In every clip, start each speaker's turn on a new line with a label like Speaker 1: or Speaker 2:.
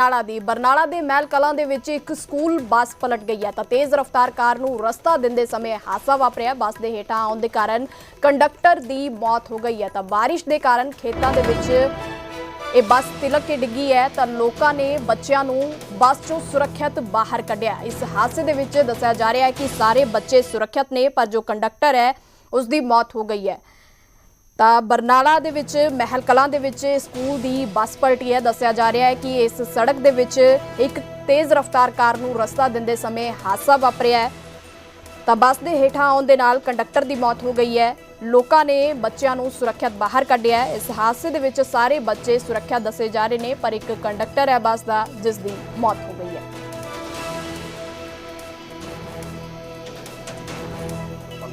Speaker 1: ਬਰਨਾਲਾ ਦੀ। ਬਰਨਾਲਾ ਦੇ ਮਹਿਲ ਕਲਾਂ ਦੇ ਵਿੱਚ ਇੱਕ ਸਕੂਲ ਬੱਸ ਪਲਟ ਗਈ ਹੈ ਤਾਂ ਤੇਜ਼ ਰਫ਼ਤਾਰ ਕਾਰ ਨੂੰ ਰਸਤਾ ਦਿੰਦੇ ਸਮੇਂ ਹਾਦਸਾ ਵਾਪਰਿਆ। ਬੱਸ ਦੇ ਹੇਠਾਂ ਆਉਣ ਦੇ ਕਾਰਨ ਕੰਡਕਟਰ ਦੀ ਮੌਤ ਹੋ ਗਈ ਹੈ ਤਾਂ ਬਾਰਿਸ਼ ਦੇ ਕਾਰਨ ਖੇਤਾਂ ਦੇ ਵਿੱਚ ਇਹ ਬੱਸ ਤਿਲਕ ਕੇ ਡਿੱਗੀ ਹੈ ਤਾਂ ਲੋਕਾਂ ਨੇ ਬੱਚਿਆਂ ਨੂੰ ਬੱਸ ਚੋਂ ਸੁਰੱਖਿਅਤ ਬਾਹਰ ਕੱਢਿਆ। ਇਸ ਹਾਦਸੇ ਦੇ ਵਿੱਚ ਦੱਸਿਆ ਜਾ ਰਿਹਾ ਹੈ ਕਿ ਸਾਰੇ ਬੱਚੇ ਸੁਰੱਖਿਅਤ ਨੇ, ਪਰ ਜੋ ਕੰਡਕਟਰ ਹੈ ਉਸ ਦੀ ਮੌਤ ਹੋ ਗਈ ਹੈ। ਤਾਂ ਬਰਨਾਲਾ ਦੇ ਵਿੱਚ, ਮਹਿਲ ਕਲਾਂ ਦੇ ਵਿੱਚ ਸਕੂਲ ਦੀ ਬੱਸ ਪਲਟੀ ਹੈ। ਦੱਸਿਆ ਜਾ ਰਿਹਾ ਹੈ ਕਿ ਇਸ ਸੜਕ ਦੇ ਵਿੱਚ ਇੱਕ ਤੇਜ਼ ਰਫ਼ਤਾਰ ਕਾਰ ਨੂੰ ਰਸਤਾ ਦਿੰਦੇ ਸਮੇਂ ਹਾਦਸਾ ਵਾਪਰਿਆ ਹੈ। ਤਾਂ ਬੱਸ ਦੇ ਹੇਠਾਂ ਆਉਣ ਦੇ ਨਾਲ ਕੰਡਕਟਰ ਦੀ ਮੌਤ ਹੋ ਗਈ ਹੈ। ਲੋਕਾਂ ਨੇ ਬੱਚਿਆਂ ਨੂੰ ਸੁਰੱਖਿਅਤ ਬਾਹਰ ਕੱਢਿਆ ਇਸ ਹਾਦਸੇ ਦੇ ਵਿੱਚ ਸਾਰੇ ਬੱਚੇ ਸੁਰੱਖਿਅਤ ਦੱਸੇ ਜਾ ਰਹੇ ਨੇ, ਪਰ ਇੱਕ ਕੰਡਕਟਰ ਹੈ ਬੱਸ ਦਾ, ਜਿਸ ਦੀ ਮੌਤ ਹੋ ਗਈ।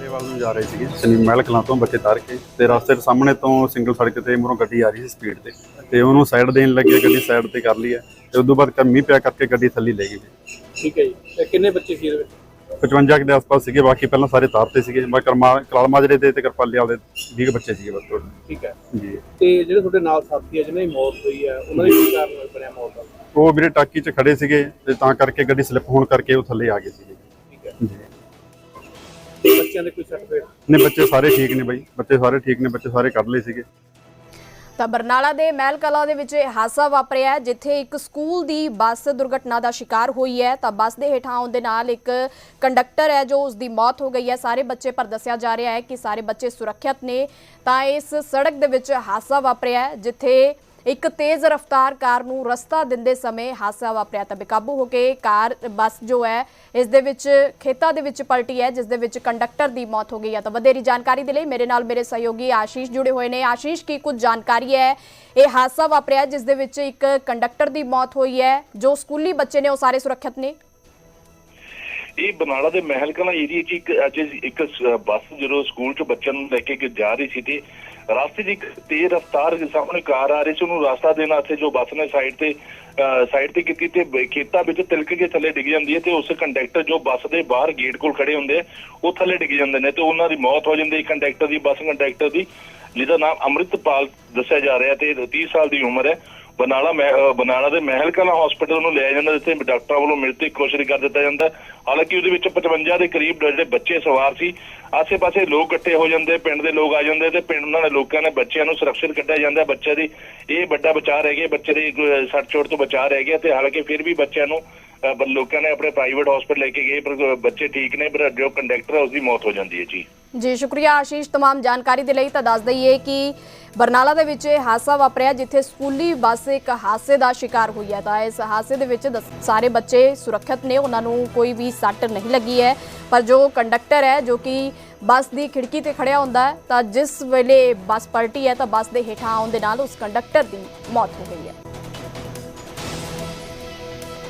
Speaker 1: ਹੈ
Speaker 2: ਪੱਲੇਵਾਲ ਨੂੰ ਜਾ ਰਹੇ ਸੀਗੇ ਸਨੀ ਮਹਿਲ ਕਲਾਂ ਤੋਂ ਬੱਚੇ ਤਾਰ ਕੇ ਤੇ ਰਸਤੇ ਦੇ ਸਾਹਮਣੇ ਤੋਂ ਸਿੰਗਲ ਸੜਕ ਤੇ ਮੂਹਰੋਂ ਗੱਡੀ ਆ ਰਹੀ ਸੀ ਸਪੀਡ ਤੇ ਤੇ ਉਹਨੂੰ ਸਾਈਡ ਦੇਣ ਲੱਗੇ ਗੱਡੀ ਸਾਈਡ ਤੇ ਕਰ ਲਈ ਹੈ ਤੇ ਉਦੋਂ ਬਾਅਦ ਮੀਂਹ ਪਿਆ ਕਰਕੇ ਗੱਡੀ ਥੱਲੇ ਲੈ ਗਈ।
Speaker 3: ਠੀਕ ਹੈ ਜੀ। ਤੇ ਕਿੰਨੇ ਬੱਚੇ ਸੀ ਇਹਦੇ ਵਿੱਚ?
Speaker 2: 55 ਕੁ ਦੇ ਆਸ-ਪਾਸ ਸੀਗੇ ਬਾਕੀ ਪਹਿਲਾਂ ਸਾਰੇ ਤਾਰ ਤੇ ਸੀਗੇ। ਮੈਂ ਕਰਮਾ ਕਲਾਲ ਮਾਜਰੇ ਦੇ ਤੇ ਕਰਪਾਲੇ ਵਾਲੇ 20 ਕੁ ਬੱਚੇ ਸੀਗੇ ਬਸ total।
Speaker 3: ਠੀਕ ਹੈ।
Speaker 2: ਜੀ।
Speaker 3: ਤੇ ਜਿਹੜੇ ਤੁਹਾਡੇ ਨਾਲ ਸਾਥੀ ਹੈ ਜਿਹਨਾਂ ਦੀ ਮੌਤ ਹੋਈ ਹੈ ਉਹਨਾਂ ਦੇ ਕੀ ਕਾਰਨ ਬਣਿਆ ਮੌਤ? ਦਾ
Speaker 2: ਉਹ ਵੀਰੇ ਟਾਕੀ 'ਚ ਖੜੇ ਸੀਗੇ ਤੇ ਤਾਂ ਕਰਕੇ ਗੱਡੀ ਸਲਿੱਪ ਹੋਣ ਕਰਕੇ ਉਹ ਥੱਲੇ ਆ ਗਏ ਸੀਗੇ।
Speaker 3: ਠੀਕ ਹੈ।
Speaker 2: ਜੀ।
Speaker 3: ਬੱਚਿਆਂ ਦੇ ਕੋਈ ਸਰਟੀਫਿਕੇਟ
Speaker 2: ਨੇ ਬੱਚੇ ਸਾਰੇ ਠੀਕ ਨੇ ਬਾਈ। ਬੱਚੇ ਸਾਰੇ ਠੀਕ ਨੇ ਬੱਚੇ ਸਾਰੇ ਕੱਢ ਲਏ ਸੀਗੇ।
Speaker 1: ਤਾਂ ਬਰਨਾਲਾ ਦੇ ਮਹਿਲ ਕਲਾਂ ਦੇ ਵਿੱਚ ਇਹ ਹਾਦਸਾ ਵਾਪਰਿਆ ਹੈ, ਜਿੱਥੇ ਇੱਕ ਸਕੂਲ ਦੀ ਬੱਸ ਦੁਰਘਟਨਾ ਦਾ ਸ਼ਿਕਾਰ ਹੋਈ ਹੈ। ਤਾਂ ਬੱਸ ਦੇ ਹੇਠਾਂ ਆਉਣ ਦੇ ਨਾਲ ਇੱਕ ਕੰਡਕਟਰ ਹੈ ਜੋ ਉਸ ਦੀ ਮੌਤ ਹੋ ਗਈ ਹੈ। ਸਾਰੇ ਬੱਚੇ ਪਰ ਦੱਸਿਆ ਜਾ ਰਿਹਾ ਹੈ ਕਿ ਸਾਰੇ ਬੱਚੇ ਸੁਰੱਖਿਅਤ ਨੇ। ਤਾਂ ਇਸ ਸੜਕ ਦੇ ਵਿੱਚ ਹਾਦਸਾ ਵਾਪਰਿਆ ਹੈ, ਜਿੱਥੇ ਇੱਕ ਤੇਜ਼ ਰਫ਼ਤਾਰ ਕਾਰ ਨੂੰ ਰਸਤਾ ਦਿੰਦੇ ਸਮੇਂ ਹਾਦਸਾ ਵਾਪਰਿਆ ਤਾਂ ਬੇਕਾਬੂ ਹੋ ਕੇ ਕਾਰ, ਬੱਸ ਜੋ ਹੈ, ਇਸ ਦੇ ਵਿੱਚ, ਖੇਤਾਂ ਦੇ ਵਿੱਚ ਪਲਟੀ ਹੈ, ਜਿਸ ਦੇ ਵਿੱਚ ਕੰਡਕਟਰ ਦੀ ਮੌਤ ਹੋ ਗਈ ਹੈ। ਤਾਂ ਵਧੇਰੀ ਜਾਣਕਾਰੀ ਦੇ ਲਈ ਮੇਰੇ ਨਾਲ ਮੇਰੇ ਸਹਿਯੋਗੀ ਆਸ਼ੀਸ਼ ਜੁੜੇ ਹੋਏ ਨੇ। ਆਸ਼ੀਸ਼, ਕੀ ਕੁਝ ਜਾਣਕਾਰੀ ਹੈ? ਇਹ ਹਾਦਸਾ ਵਾਪਰਿਆ, ਜਿਸ ਦੇ ਵਿੱਚ ਇੱਕ ਕੰਡਕਟਰ ਦੀ ਮੌਤ ਹੋਈ ਹੈ। ਜੋ ਸਕੂਲੀ ਬੱਚੇ ਨੇ, ਉਹ ਸਾਰੇ ਸੁਰੱਖਿਅਤ ਨੇ?
Speaker 4: ਇਹ ਬਨਾਲਾ ਦੇ ਮਹਿਲ ਕਲਾਂ ਏਰੀਆ 'ਚ ਇੱਕ, ਅੱਜ ਇੱਕ ਬੱਸ ਜਦੋਂ ਸਕੂਲ 'ਚ ਬੱਚਿਆਂ ਨੂੰ ਲੈ ਕੇ ਜਾ ਰਹੀ ਸੀ ਤੇ ਰਸਤੇ 'ਚ ਇੱਕ ਤੇਜ਼ ਰਫ਼ਤਾਰ ਸਾਹਮਣੇ ਕਾਰ ਆ ਰਹੀ ਸੀ, ਉਹਨੂੰ ਰਾਸਤਾ ਦੇਣ ਵਾਸਤੇ ਜੋ ਬੱਸ ਨੇ ਸਾਈਡ ਤੇ ਸਾਈਡ ਤੇ ਕੀਤੀ ਤੇ ਖੇਤਾਂ ਵਿੱਚ ਤਿਲਕ ਕੇ ਥੱਲੇ ਡਿੱਗ ਜਾਂਦੀ ਹੈ ਤੇ ਉਸ ਕੰਡਕਟਰ ਜੋ ਬੱਸ ਦੇ ਬਾਹਰ ਗੇਟ ਕੋਲ ਖੜੇ ਹੁੰਦੇ ਆ, ਉਹ ਥੱਲੇ ਡਿੱਗ ਜਾਂਦੇ ਨੇ ਤੇ ਉਹਨਾਂ ਦੀ ਮੌਤ ਹੋ ਜਾਂਦੀ ਹੈ। ਕੰਡਕਟਰ ਦੀ, ਬੱਸ ਕੰਡਕਟਰ ਦੀ, ਜਿਹਦਾ ਨਾਮ ਅੰਮ੍ਰਿਤਪਾਲ ਦੱਸਿਆ ਜਾ ਰਿਹਾ ਤੇ 30 ਸਾਲ ਦੀ ਉਮਰ ਹੈ। ਬਨਾਲਾ ਮਹਿ- ਬਨਾਲਾ ਦੇ ਮਹਿਲ ਕਲਾਂ ਹਸਪੀਟਲ ਨੂੰ ਲਿਆ ਜਾਂਦਾ, ਜਿੱਥੇ ਡਾਕਟਰਾਂ ਵੱਲੋਂ ਮਿਲਤੀ ਕੋਸ਼ਿਸ਼ ਕਰ ਦਿੱਤਾ ਜਾਂਦਾ। ਹਾਲਾਂਕਿ ਉਹਦੇ ਵਿੱਚ 55 ਦੇ ਕਰੀਬ ਜਿਹੜੇ ਬੱਚੇ ਸਵਾਰ ਸੀ, ਆਸੇ-ਪਾਸੇ ਲੋਕ ਇਕੱਠੇ ਹੋ ਜਾਂਦੇ, ਪਿੰਡ ਦੇ ਲੋਕ ਆ ਜਾਂਦੇ ਤੇ ਪਿੰਡ ਉਹਨਾਂ ਦੇ ਲੋਕਾਂ ਨੇ ਬੱਚਿਆਂ ਨੂੰ ਸੁਰੱਖਿਅਤ ਕੱਢਿਆ ਜਾਂਦਾ। ਬੱਚੇ ਦੀ ਇਹ ਵੱਡਾ ਬਚਾਅ ਰਹਿ ਗਿਆ, ਬੱਚੇ ਦੀ ਸੱਟ ਚੋਟ ਤੋਂ ਬਚਾਅ ਰਹਿ ਗਿਆ ਤੇ ਹਾਲਾਂਕਿ ਫਿਰ ਵੀ ਬੱਚਿਆਂ ਨੂੰ ਲੋਕਾਂ ਨੇ ਆਪਣੇ ਪ੍ਰਾਈਵੇਟ ਹਸਪੀਟਲ ਲੈ ਕੇ ਗਏ, ਪਰ ਬੱਚੇ ਠੀਕ ਨੇ, ਪਰ ਜੋ ਕੰਡਕਟਰ ਹੈ ਉਸ ਦੀ ਮੌਤ ਹੋ ਜਾਂਦੀ ਹੈ ਜੀ।
Speaker 1: ਜੀ ਸ਼ੁਕਰੀਆ ਆਸ਼ੀਸ਼ तमाम ਜਾਣਕਾਰੀ ਦੇ ਲਈ ਤਾਂ ਦੱਸ ਦਈਏ ਕਿ ਬਰਨਾਲਾ ਦੇ ਵਿੱਚ ਇਹ ਹਾਦਸਾ ਵਾਪਰਿਆ ਜਿੱਥੇ ਸਕੂਲੀ ਬੱਸ ਇੱਕ ਹਾਦਸੇ ਦਾ ਸ਼ਿਕਾਰ ਹੋਈ ਹੈ ਤਾਂ ਇਸ ਹਾਦਸੇ ਦੇ ਵਿੱਚ ਦਸ- ਸਾਰੇ ਬੱਚੇ ਸੁਰੱਖਿਅਤ ਨੇ ਉਹਨਾਂ ਨੂੰ ਕੋਈ ਵੀ ਸੱਟ ਨਹੀਂ ਲੱਗੀ ਹੈ ਪਰ ਜੋ ਕੰਡਕਟਰ ਹੈ ਜੋ ਕਿ ਬੱਸ ਦੀ ਖਿੜਕੀ ਤੇ ਖੜਿਆ ਹੁੰਦਾ ਹੈ ਤਾਂ ਜਿਸ ਵੇਲੇ ਬੱਸ ਪਲਟੀ ਹੈ ਤਾਂ ਬੱਸ ਦੇ ਹੇਠਾਂ ਆਉਣ ਦੇ ਨਾਲ ਉਸ ਕੰਡਕਟਰ ਦੀ ਮੌਤ ਹੋ ਗਈ ਹੈ